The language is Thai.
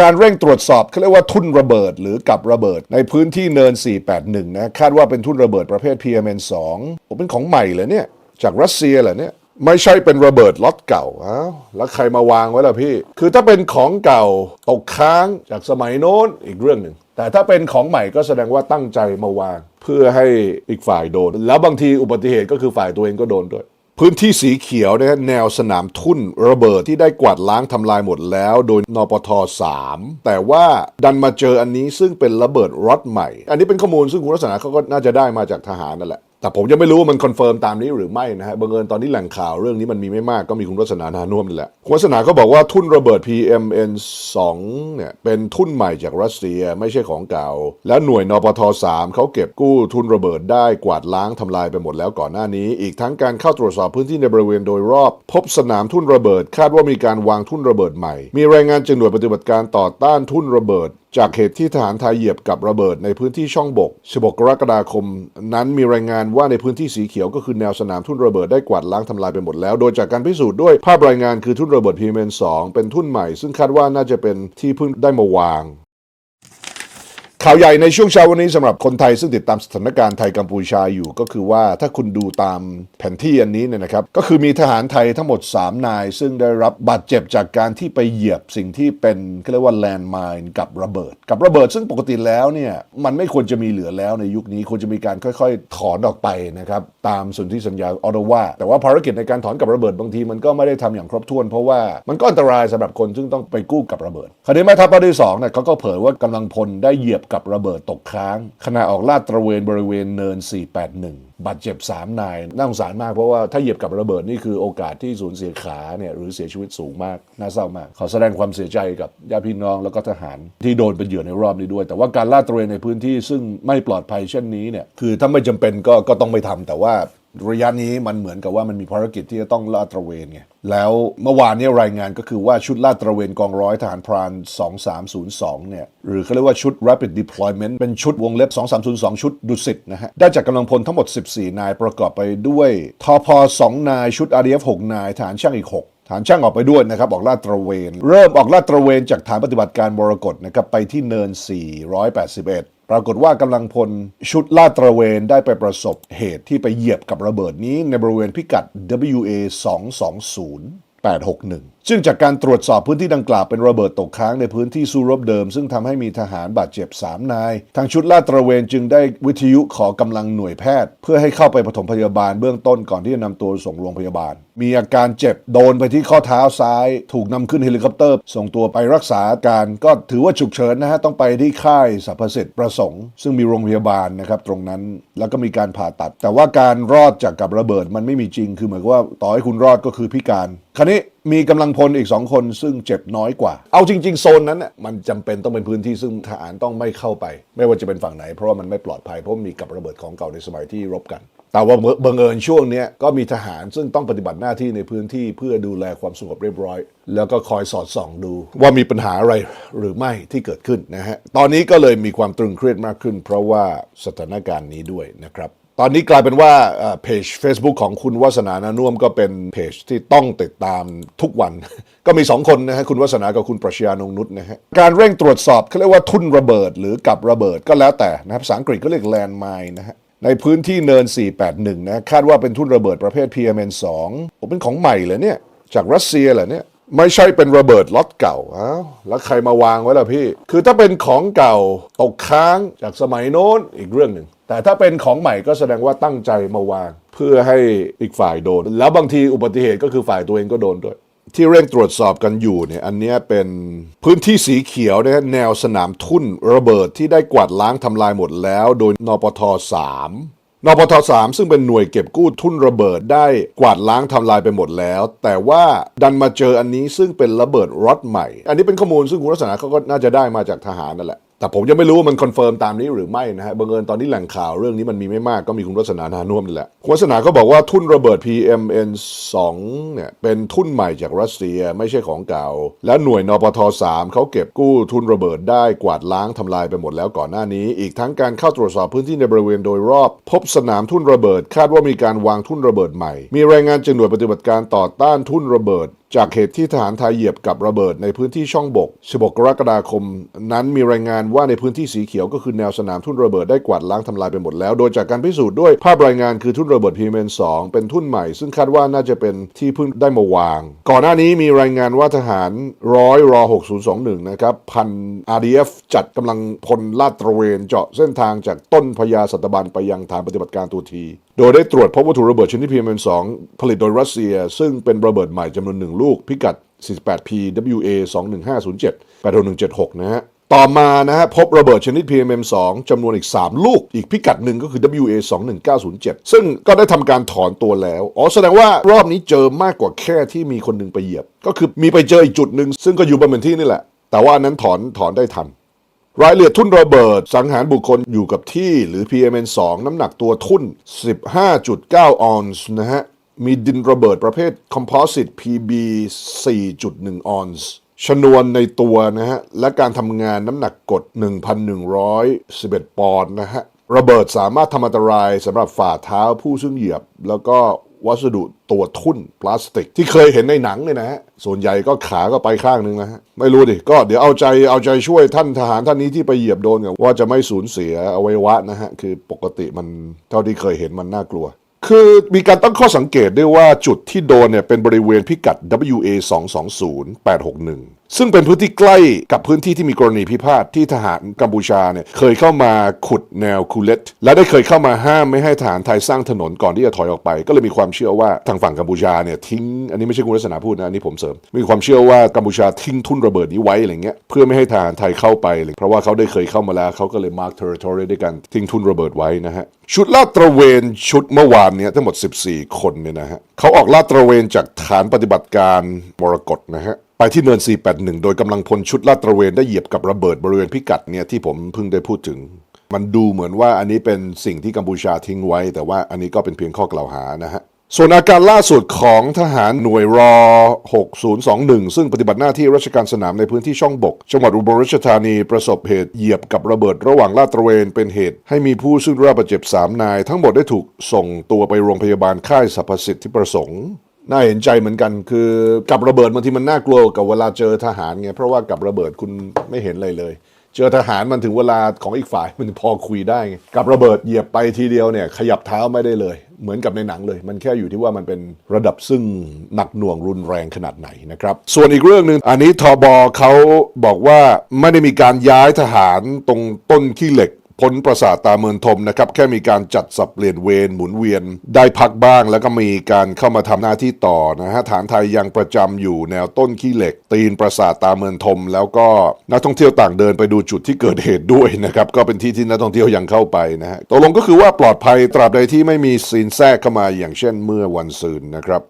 การเร่งตรวจสอบเขาเรียกว่าทุ่นระเบิดหรือกับระเบิด ในพื้นที่เนิน 481 นะ คาดว่าเป็นทุ่นระเบิดประเภท PMN2 ผมเป็นของใหม่เหรอเนี่ย จากรัสเซียเหรอเนี่ย ไม่ใช่เป็นระเบิดล็อตเก่าอ้าวแล้วใครมาวางไว้ล่ะพี่ คือถ้าเป็นของเก่าตกค้างจากสมัยโน้นอีกเรื่องหนึ่งแต่ถ้าเป็นของใหม่ก็แสดงว่าตั้งใจมาวาง เพื่อให้อีกฝ่ายโดน แล้วบางทีอุบัติเหตุก็คือฝ่ายตัวเองก็โดนด้วย พื้นที่สีเขียวนะฮะแนวสนามทุ่นระเบิดที่ได้กวาดล้างทำลายหมดแล้ว โดยนปท 3 แต่ว่าดันมาเจออันนี้ซึ่งเป็นระเบิดรถใหม่ อันนี้เป็นข้อมูลซึ่งคุณลักษณะเขาก็น่าจะได้มาจากทหารนั่นแหละ แต่ผมยังไม่รู้ว่ามันคอนเฟิร์มตามนี้หรือไม่นะฮะบังเอิญตอนนี้แหล่งข่าวเรื่องนี้มันมีไม่มากก็มีคุณวัฒนานานุ่มนี่แหละคุณวัฒนาก็บอกว่าทุ่นระเบิด PMN 2เนี่ยเป็นทุ่นใหม่จากรัสเซียไม่ใช่ของเก่า แล้วหน่วยนปท 3เขาเก็บกู้ทุนระเบิดได้กวาดล้างทำลายไปหมดแล้วก่อนหน้านี้ อีกทั้งการเข้าตรวจสอบพื้นที่ในบริเวณโดยรอบ พบสนามทุ่นระเบิด คาดว่ามีการวางทุ่นระเบิดใหม่ มีรายงานจากหน่วยปฏิบัติการต่อต้านทุ่นระเบิดจากเหตุที่ทหารไทยเหยียบกับระเบิดในพื้นที่ช่องบก 16 กรกฎาคม นั้นมีรายงานว่าในพื้นที่สีเขียวก็คือแนวสนามทุ่นระเบิดได้กวาดล้างทำลายไปหมดแล้ว โดยจากการพิสูจน์ด้วยภาพรายงานคือทุ่นระเบิดพีเมน2เป็นทุ่นใหม่ ซึ่งคาดว่าน่าจะเป็นที่เพิ่งได้มาวาง ข่าวใหญ่ในช่วงเช้าวันนี้สำหรับคนไทยซึ่งติดตามสถานการณ์ไทยกัมพูชาอยู่ ก็คือว่าถ้าคุณดูตามแผนที่อันนี้เนี่ยนะครับ ก็คือมีทหารไทยทั้งหมด 3 นาย ซึ่งได้รับบาดเจ็บจากการที่ไปเหยียบสิ่งที่เป็นเขาเรียกว่าแลนด์มายน์กับระเบิด กับระเบิดซึ่งปกติแล้วเนี่ยมันไม่ควรจะมีเหลือแล้วในยุคนี้ควรจะมีการค่อย ๆ ถอนออกไปนะครับตามสนธิสัญญาออตวาแต่ว่าภารกิจในการถอนกับระเบิดบางทีมันก็ไม่ได้ทำอย่างครบถ้วน เพราะว่ามันก็อันตรายสำหรับคนซึ่งต้องไปกู้กับระเบิดคราวนี้แม่ทัพภาคที่สองเนี่ยเขาก็เผยว่ากำลังพลได้เหยียบกับระเบิดตกค้าง ขณะออกลาดตระเวนบริเวณเนิน 481 บาดเจ็บ 3 นาย น่าสงสารมากเพราะว่าถ้าเหยียบกับระเบิดนี่คือโอกาสที่สูญเสียขาเนี่ยหรือเสียชีวิตสูงมาก น่าเศร้ามาก ขอแสดงความเสียใจกับญาติพี่น้องแล้วก็ทหารที่โดนเป็นเหยื่อในรอบนี้ด้วย แต่ว่าการลาดตระเวนในพื้นที่ซึ่งไม่ปลอดภัยเช่นนี้เนี่ยคือถ้าไม่จำเป็นก็ก็ต้องไม่ทำแต่ว่า ระยะนี้มันเหมือนกับว่ามันมีภารกิจที่จะต้องลาดตระเวนไงแล้วเมื่อวานนี้รายงานก็คือว่าชุดลาดตระเวนกองร้อยทหารพราน 2302 เนี่ย หรือเขาเรียกว่าชุด Rapid Deployment เป็นชุดวงเล็บ 2302 ชุดดุสิตนะฮะ ได้จากกำลังพลทั้งหมด 14 นายประกอบไปด้วยทอพ2นาย ชุด RDF 6 นายทหารช่างอีก 6ฐานช่างออกไปด้วยนะครับ ออกลาดตระเวน เริ่มออกลาดตระเวนจากฐานปฏิบัติการบรกฏนะครับ ไปที่เนิน 481 ปรากฏว่ากำลังพลชุดลาดตระเวนได้ไปประสบเหตุที่ไปเหยียบกับระเบิดนี้ในบริเวณพิกัด WA 220 861 ซึ่งจากการตรวจสอบพื้นที่ดังกล่าวเป็นระเบิดตกค้างในพื้นที่สู้รบเดิม ซึ่งทำให้มีทหารบาดเจ็บ 3 นาย ทางชุดลาดตระเวนจึงได้วิทยุขอกำลังหน่วยแพทย์ เพื่อให้เข้าไปปฐมพยาบาลเบื้องต้นก่อนที่จะนำตัวส่งโรงพยาบาล มีอาการเจ็บโดนไปที่ข้อเท้าซ้าย ถูกนำขึ้นเฮลิคอปเตอร์ ส่งตัวไปรักษาการก็ถือว่าฉุกเฉินนะฮะ ต้องไปที่ค่ายสรรพสิทธิ์ประสงค์ ซึ่งมีโรงพยาบาลนะครับตรงนั้นแล้วก็มีการผ่าตัด แต่ว่าการรอดจากกับระเบิดมันไม่มีจริงคือเหมือนกับว่าต่อให้คุณรอดก็คือพิการคราวนี้ มีกำลังพลอีก2คนซึ่งเจ็บน้อยกว่า เอาจริง ๆ โซนนั้นน่ะมันจำเป็นต้องเป็นพื้นที่ซึ่งทหารต้องไม่เข้าไป ไม่ว่าจะเป็นฝั่งไหน เพราะว่ามันไม่ปลอดภัยเพราะมีกับระเบิดของเก่าในสมัยที่รบกัน แต่ว่าบังเอิญช่วงนี้ก็มีทหารซึ่งต้องปฏิบัติหน้าที่ในพื้นที่เพื่อดูแลความสงบเรียบร้อย แล้วก็คอยสอดส่องดู ว่ามีปัญหาอะไรหรือไม่ที่เกิดขึ้นนะฮะตอนนี้ก็เลยมีความตรึงเครียดมากขึ้น เพราะว่าสถานการณ์นี้ด้วยนะครับ ตอนนี้กลายเป็นว่าเพจ Facebook ของคุณวัฒนานานุ่มก็เป็นเพจที่ต้องติดตามทุกวัน ก็มี 2 คนนะฮะคุณวัฒนากับคุณปรัชญานงนุษนะฮะการเร่งตรวจสอบเขาเรียกว่าทุ่นระเบิดหรือกับระเบิดก็แล้วแต่นะครับภาษาอังกฤษก็เรียกแลนด์มายนะฮะในพื้นที่เนิน 481 นะคาดว่าเป็นทุ่นระเบิดประเภท PMN2 ผมเป็นของใหม่เหรอเนี่ย จากรัสเซียเหรอเนี่ยไม่ใช่เป็นระเบิดล็อตเก่าอ้าวแล้วใครมาวางไว้ล่ะพี่ คือถ้าเป็นของเก่าตกค้างจากสมัยโน้นอีกเรื่องหนึ่ง แต่ถ้าเป็นของใหม่ก็แสดงว่าตั้งใจมาวาง เพื่อให้อีกฝ่ายโดน แล้วบางทีอุบัติเหตุก็คือฝ่ายตัวเองก็โดนด้วย ที่เร่งตรวจสอบกันอยู่เนี่ยอันนี้เป็นพื้นที่สีเขียวนะแนวสนามทุ่นระเบิดที่ได้กวาดล้างทำลายหมดแล้ว โดยนปท3นปท3ซึ่งเป็นหน่วยเก็บกู้ทุ่นระเบิดได้กวาดล้างทำลายไปหมดแล้ว แต่ว่าดันมาเจออันนี้ซึ่งเป็นระเบิดรถใหม่ อันนี้เป็นข้อมูลซึ่งคุณลักษณะเขาก็น่าจะได้มาจากทหารนั่นแหละ แต่ผมยังไม่รู้ว่ามันคอนเฟิร์มตามนี้หรือไม่นะฮะบังเอิญตอนนี้แหล่งข่าวเรื่องนี้มันมีไม่มากก็มีคุณวัฒนานานุ่มนี่แหละคุณวัฒนาก็บอกว่าทุ่นระเบิด PMN 2เนี่ยเป็นทุ่นใหม่จากรัสเซียไม่ใช่ของเก่า แล้วหน่วยนปท 3เขาเก็บกู้ทุนระเบิดได้กวาดล้างทำลายไปหมดแล้วก่อนหน้านี้ อีกทั้งการเข้าตรวจสอบพื้นที่ในบริเวณโดยรอบ พบสนามทุ่นระเบิด คาดว่ามีการวางทุ่นระเบิดใหม่ มีรายงานจากหน่วยปฏิบัติการต่อต้านทุ่นระเบิดจากเหตุที่ทหารไทยเหยียบกับระเบิดในพื้นที่ช่องบก 16 กรกฎาคม นั้นมีรายงานว่าในพื้นที่สีเขียวก็คือแนวสนามทุ่นระเบิดได้กวาดล้างทำลายไปหมดแล้ว โดยจากการพิสูจน์ด้วยภาพรายงานคือทุ่นระเบิด PMN2 เป็นทุ่นใหม่ ซึ่งคาดว่าน่าจะเป็นที่เพิ่งได้มาวาง ก่อนหน้านี้มีรายงานว่าทหารร้อยรอ6021 นะครับ พัน RDF จัดกำลังพลลาดตระเวนเจาะเส้นทางจากต้นพญาสัตบันไปยังฐานปฏิบัติการตัวที โดยได้ตรวจพบวัตถุระเบิดชนิด PM 2ผลิตโดยรัสเซีย ซึ่งเป็นระเบิดใหม่จำนวนหนึ่งลูกพิกัด 48P WA 21507 86176 นะฮะต่อมานะฮะพบระเบิดชนิด PMM2 จำนวนอีก 3 ลูก อีกพิกัดหนึ่งก็คือ WA 21907 ซึ่งก็ได้ทำการถอนตัวแล้ว อ๋อ แสดงว่ารอบนี้เจอมากกว่าแค่ที่มีคนหนึ่งไปเหยียบ ก็คือมีไปเจออีกจุดหนึ่งซึ่งก็อยู่บนพื้นที่นี่แหละ แต่ว่านั้นถอนถอนได้ทัน รายละเอียดทุ่นระเบิด สังหารบุคคลอยู่กับที่หรือ PMN2 น้ำหนักตัวทุ่น 15.9 ออนซ์นะฮะ มีดินระเบิดประเภท Composite PB 4.1 ออนซ์ชนวนในตัวนะฮะ และการทำงานน้ำหนักกด 1,111 ปอนด์นะฮะ ระเบิดสามารถทำอันตรายสำหรับฝ่าเท้าผู้ซึ่งเหยียบ แล้วก็ วัสดุตัวทุ่นพลาสติก ที่เคยเห็นในหนังเนี่ยนะฮะส่วนใหญ่ก็ขาก็ไปข้างนึงนะฮะไม่รู้ดิก็เดี๋ยวเอาใจเอาใจช่วยท่านทหารท่านนี้ที่ไปเหยียบโดนกันว่าจะไม่สูญเสียอวัยวะนะฮะคือปกติมันเท่าที่เคยเห็นมันน่ากลัว คือมีการตั้งข้อสังเกตด้วยว่าจุดที่โดนเนี่ยเป็นบริเวณพิกัด WA 220 861 ซึ่งเป็นพื้นที่ใกล้กับพื้นที่ที่มีกรณีพิพาทที่ทหารกัมพูชาเนี่ยเคยเข้ามาขุดแนวคูเลตและได้เคยเข้ามาห้ามไม่ให้ทหารไทยสร้างถนนก่อนที่จะถอยออกไป ก็เลยมีความเชื่อว่าทางฝั่งกัมพูชาเนี่ยทิ้งอันนี้ไม่ใช่คุณลักษณะพูดนะอันนี้ผมเสริม มีความเชื่อว่ากัมพูชาทิ้งทุ่นระเบิดนี้ไว้อะไรเงี้ยเพื่อไม่ให้ทหารไทยเข้าไปเลยเพราะว่าเขาได้เคยเข้ามาแล้วเขาก็เลย mark territory ด้วยการทิ้งทุ่นระเบิดไว้นะฮะชุดลาดตระเวนชุดเมื่อวานเนี่ยทั้งหมด 14 คนเนี่ยนะฮะเขาออกลาดตระเวนจากฐานปฏิบัติการมรกตนะฮะ ไปที่เนิน 481 โดยกำลังพลชุดลาดตระเวนได้เหยียบกับระเบิดบริเวณพิกัดเนี่ยที่ผมเพิ่งได้พูดถึง มันดูเหมือนว่าอันนี้เป็นสิ่งที่กัมพูชาทิ้งไว้ แต่ว่าอันนี้ก็เป็นเพียงข้อกล่าวหานะฮะส่วนอาการล่าสุดของทหารหน่วยรอ 6021 ซึ่งปฏิบัติหน้าที่ราชการสนามในพื้นที่ช่องบก จังหวัดอุบลราชธานีประสบเหตุเหยียบกับระเบิดระหว่างลาดตระเวนเป็นเหตุ ให้มีผู้ซึ่งรับบาดเจ็บ 3 นาย ทั้งหมดได้ถูกส่งตัวไปโรงพยาบาลค่ายสรรพสิทธิประสงค์ น่าเห็นใจเหมือนกัน คือกับระเบิดบางทีมันน่ากลัวกับเวลาเจอทหารไงเพราะว่ากับระเบิดคุณไม่เห็นอะไรเลย เจอทหารมันถึงเวลาของอีกฝ่ายมันพอคุยได้ไงกับระเบิดเหยียบไปทีเดียวเนี่ยขยับเท้าไม่ได้เลย เหมือนกับในหนังเลย มันแค่อยู่ที่ว่ามันเป็นระดับซึ่งหนักหน่วงรุนแรงขนาดไหนนะครับ ส่วนอีกเรื่องหนึ่งอันนี้ทบเขาบอกว่าไม่ได้มีการย้ายทหารตรงต้นขี้เหล็ก พ้นปราสาทตาเมืองทมนะครับแค่มีการจัดสับเปลี่ยนเวรหมุนเวียน ได้พักบ้างแล้วก็มีการเข้ามาทำหน้าที่ต่อนะฮะฐานไทยยังประจำอยู่แนวต้นขี้เหล็ก ตีนปราสาทตาเมืองทม แล้วก็นักท่องเที่ยวต่างเดินไปดูจุดที่เกิดเหตุด้วยนะครับก็เป็นที่ที่นักท่องเที่ยวยังเข้าไปนะฮะตกลงก็คือว่าปลอดภัยตราบใดที่ไม่มีซีนแทรกเข้ามาอย่างเช่นเมื่อวันซืนนะครับ